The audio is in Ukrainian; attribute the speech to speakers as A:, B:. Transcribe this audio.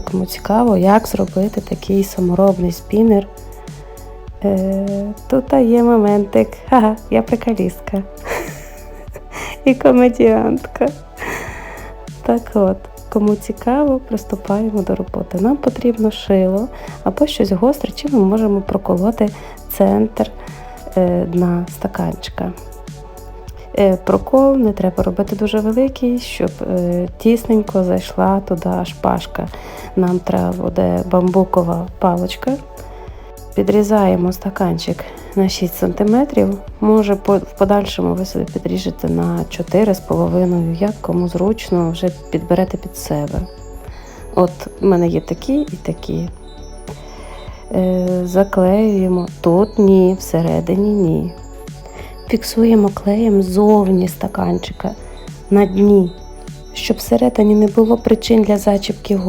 A: Кому цікаво, як зробити такий саморобний спінер. Е, тут є моментик. Ага, я приколістка. І комедіантка. Так от, кому цікаво, приступаємо до роботи. Нам потрібно шило або щось гостре, чим ми можемо проколоти центр е, дна стаканчика. Е, Прокол не треба робити дуже великий, щоб е, тісненько зайшла туди шпажка. Нам треба буде бамбукова паличка. Підрізаємо стаканчик на 6 см. Може, в подальшому ви собі підріжете на 4,5, як кому зручно, вже підберете під себе. От в мене є такі і такі. Е, заклеюємо. Тут ні, всередині ні. Фіксуємо клеєм зовні стаканчика на дні, щоб всередині не було причин для зачіпки голки.